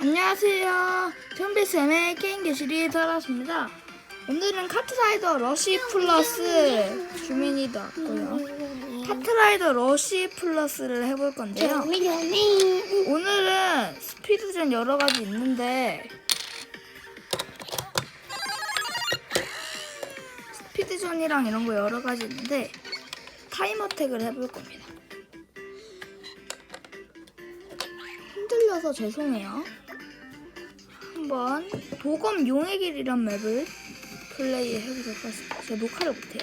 안녕하세요. 좀비쌤의 게임 교실이 돌아왔습니다. 오늘은 카트라이더 러시 플러스 주민이도 왔고요. 카트라이더 러시 플러스를 해볼 건데요. 오늘은 스피드전 여러 가지 있는데 스피드전이랑 이런 거 여러 가지 있는데 타임 어택을 해볼 겁니다. 흔들려서 죄송해요. 한번 도검 용의 길이란 맵을 플레이 해보도록 하겠습니다. 제가 녹화를 못해요.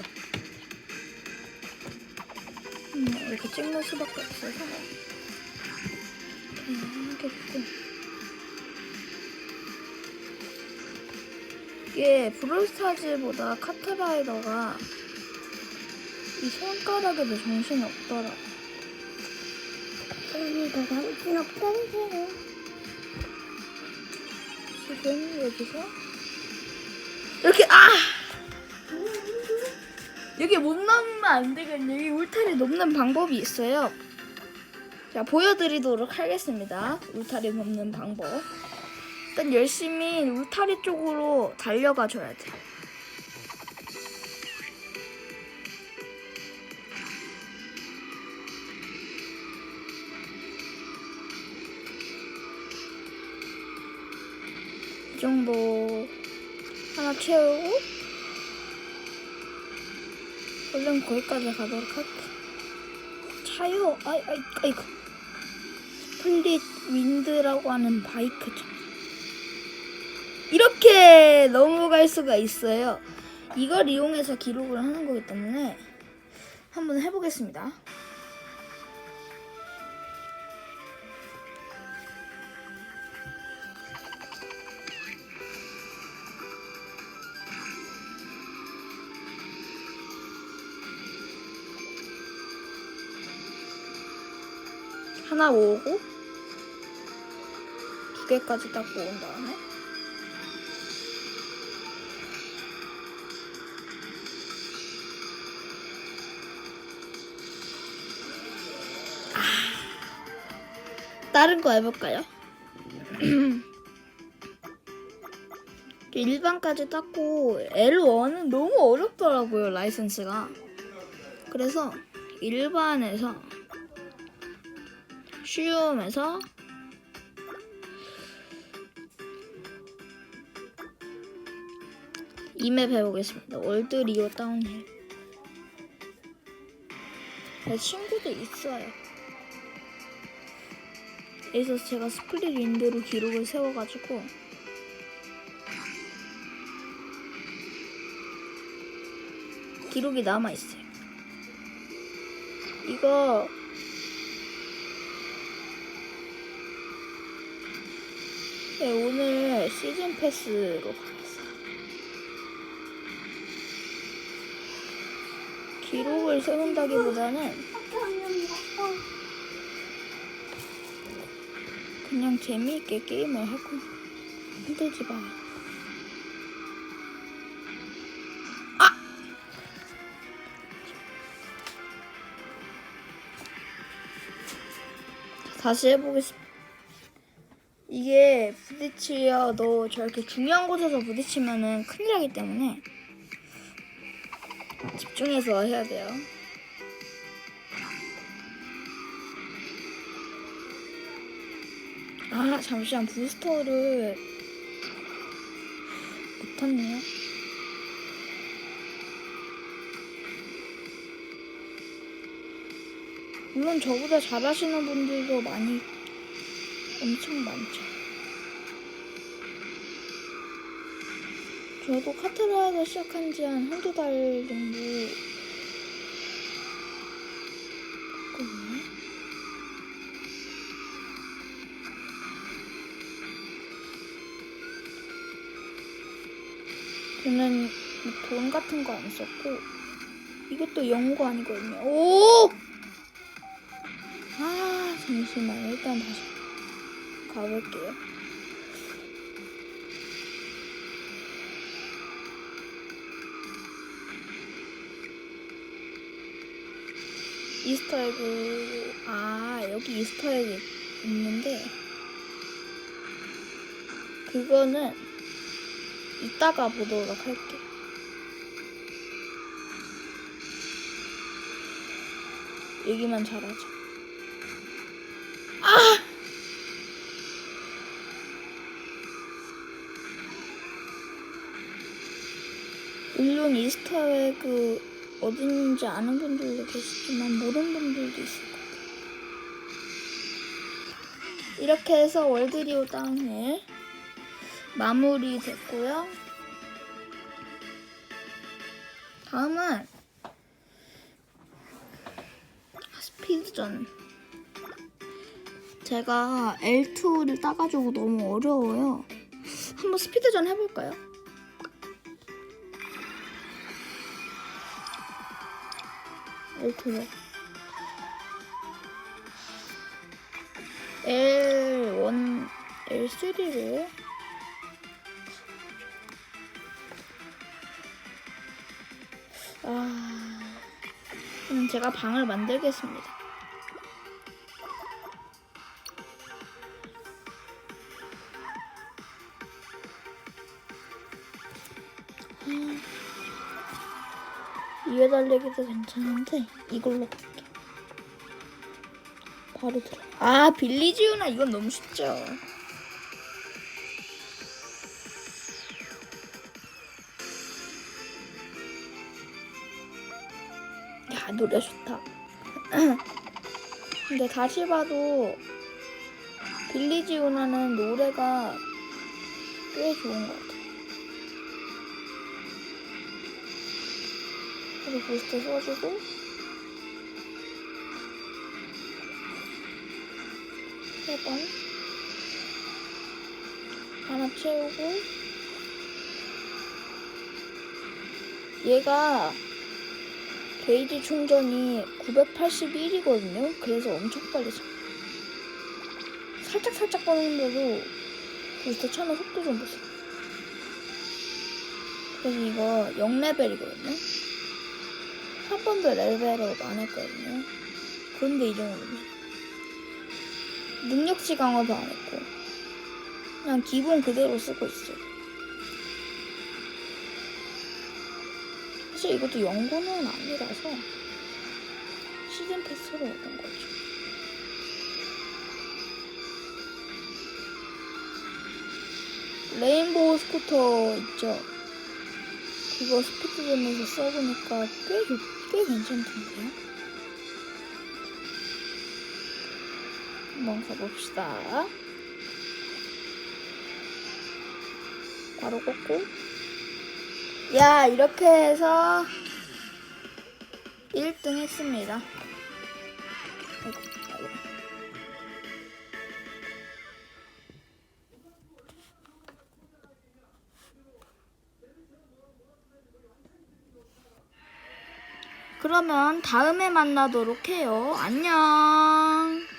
음, 이렇게 찍는 수밖에 없어서 그냥 하겠고 이게 브롤스타즈보다 카트라이더가 이 손가락에도 정신이 없더라고. 그러니까 정신 없다는데요. 지금 여기서 이렇게 아 여기 못 넘으면 안 되겠네. 여기 울타리 넘는 방법이 있어요. 자 보여드리도록 하겠습니다. 울타리 넘는 방법. 일단 열심히 울타리 쪽으로 달려가 줘야 돼. 정도 하나 채우고 얼른 거기까지 가도록 할게. 차요. 아이 아이 아이고. 스플릿 윈드라고 하는 바이크죠. 이렇게 넘어갈 수가 있어요. 이걸 이용해서 기록을 하는 거기 때문에 한번 해보겠습니다. 하나 모으고 두 개까지 딱 모은 다음에 아, 다른 거 해볼까요? 일반까지 땄고 L1은 너무 어렵더라고요 라이센스가 그래서 일반에서 쉬움에서 이맵 해보겠습니다. 월드 리오 다운힐. 제 친구도 있어요. 여기서 제가 스플릿 윈드로 기록을 세워가지고 기록이 남아있어요. 이거 네, 오늘 시즌 패스로 가겠어요. 기록을 세운다기보다는 그냥 재미있게 게임을 하고 힘들지 마. 아! 다시 해보겠습니다. 이게 부딪혀도 저렇게 중요한 곳에서 부딪히면은 큰일 나기 때문에 집중해서 해야 돼요. 아, 잠시만 부스터를 못 탔네요. 물론 저보다 잘하시는 분들도 많이 엄청 많죠. 저도 카트라이더 시작한 지 한 한두 달 정도 됐거든요. 저는 뭐돈 같은 거 안 썼고 이것도 연구 아니거든요. 오! 아 잠시만 일단 다시 가볼게요. 이스터에그 아 여기 이스터에그 있는데 그거는 이따가 보도록 할게. 얘기만 잘하자. 아! 물론 이스타에 그 어딘지 아는 분들도 계시지만 모르는 분들도 있을 거예요. 이렇게 해서 월드리오 땅을 마무리 됐고요. 다음은 스피드전. 제가 L2를 따가지고 너무 어려워요. 한번 스피드전 해볼까요? L2요. L1, L3로 아, 그럼 제가 방을 만들겠습니다. 위에 달리기도 괜찮은데 이걸로 갈게. 바로 들어. 아 빌리지우나 이건 너무 쉽죠. 야 노래 좋다. 근데 다시 봐도 빌리지우나는 노래가 꽤 좋은 것 같아. 그리고 부스터 써주고 세 번 하나 채우고 얘가 게이지 충전이 981이거든요. 그래서 엄청 빨리 차. 살짝 살짝 꺼는데도 부스터 차는 속도 좀 보세요. 그래서 이거 0레벨이거든요. 한 번도 레벨업 안 했거든요. 그런데 이 정도로 능력치 강화도 안 했고 그냥 기본 그대로 쓰고 있어요. 사실 이것도 연구는 아니라서 시즌 패스로 얻은 거죠. 레인보우 스쿠터 있죠? 그거 스피드전에서 써보니까 꽤, 좋, 꽤 괜찮던데요? 한번 가봅시다. 바로 꽂고. 야, 이렇게 해서 1등 했습니다. 그러면 다음에 만나도록 해요. 안녕.